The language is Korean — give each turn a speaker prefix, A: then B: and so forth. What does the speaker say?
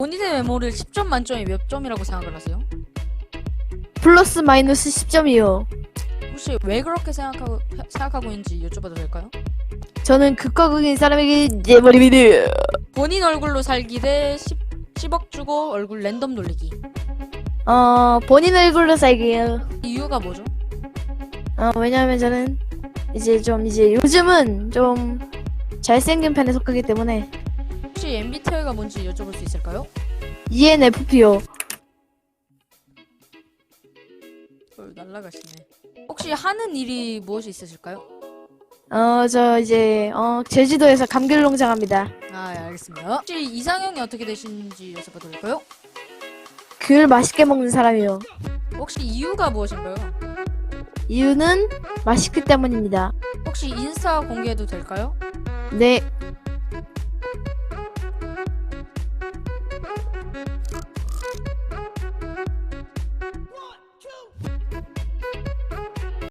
A: 본인의 메모를 10점 만점에 몇 점이라고 생각을 하세요?
B: 플러스 마이너스 10점이요.
A: 혹시 왜 그렇게 생각하고 생각하고 있는지 여쭤봐도 될까요?
B: 저는 극과 극인 사람에게 예버립니다.
A: 본인 얼굴로 살기 대 10, 10억 주고 얼굴 랜덤 돌리기.
B: 어, 본인 얼굴로 살게요.
A: 이유가 뭐죠?
B: 어, 왜냐하면 저는 이제 좀 이제 요즘은 좀 잘생긴 편에 속하기 때문에
A: 혹시 MBTI가 뭔지 여쭤볼 수 있을까요?
B: ENFP요.
A: 어, 날라가시네. 혹시 하는 일이 무엇이 있으실까요?
B: 어, 저 이제 어, 제주도에서 감귤 농장합니다.
A: 아, 예, 알겠습니다. 혹시 이상형이 어떻게 되시는지 여쭤봐도 될까요?
B: 귤 맛있게 먹는 사람이요.
A: 혹시 이유가 무엇인가요?
B: 이유는 맛있기 때문입니다.
A: 혹시 인스타 공개해도 될까요?
B: 네,